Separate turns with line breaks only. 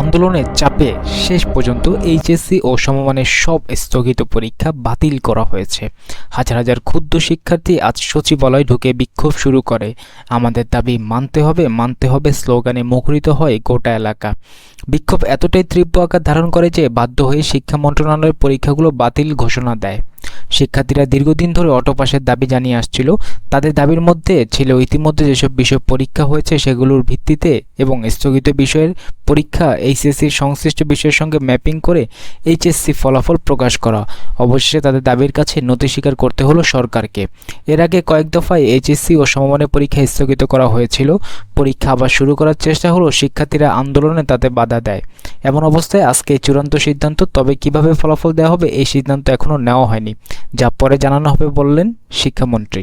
আন্দোলনের চাপে শেষ পর্যন্ত এইচএসসি ও সমমানের সব স্থগিত পরীক্ষা বাতিল করা হয়েছে। হাজার হাজার ক্ষুদ্র শিক্ষার্থী আজ সচিবালয় ঢুকে বিক্ষোভ শুরু করে। আমাদের দাবি, মানতে হবে মানতে হবে স্লোগানে মুখরিত হয় গোটা এলাকা। বিক্ষোভ এতটাই তীব্র আকার ধারণ করে যে বাধ্য হয়ে শিক্ষা মন্ত্রণালয়ের পরীক্ষাগুলো বাতিল ঘোষণা দেয়। শিক্ষার্থীরা দীর্ঘদিন ধরে অটোপাসের দাবি জানিয়ে আসছিল। তাদের দাবির মধ্যে ছিল ইতিমধ্যে যেসব বিষয় পরীক্ষা হয়েছে সেগুলোর ভিত্তিতে এবং স্থগিত বিষয়ের পরীক্ষা এইচএসসির সংশ্লিষ্ট বিষয়ের সঙ্গে ম্যাপিং করে এইচএসসি ফলাফল প্রকাশ করা। অবশেষে তাদের দাবির কাছে নথি স্বীকার করতে হলো সরকারকে। এর আগে কয়েক দফায় এইচএসসি ও সমমানের পরীক্ষা স্থগিত করা হয়েছিল। পরীক্ষা আবার শুরু করার চেষ্টা হলো শিক্ষার্থীরা আন্দোলনে তাতে বাধা দেয়। এমন অবস্থায় আজকে চূড়ান্ত সিদ্ধান্ত, তবে কীভাবে ফলাফল দেওয়া হবে এই সিদ্ধান্ত এখনও নেওয়া হয়নি, যা পরে জানানো হবে বললেন শিক্ষামন্ত্রী।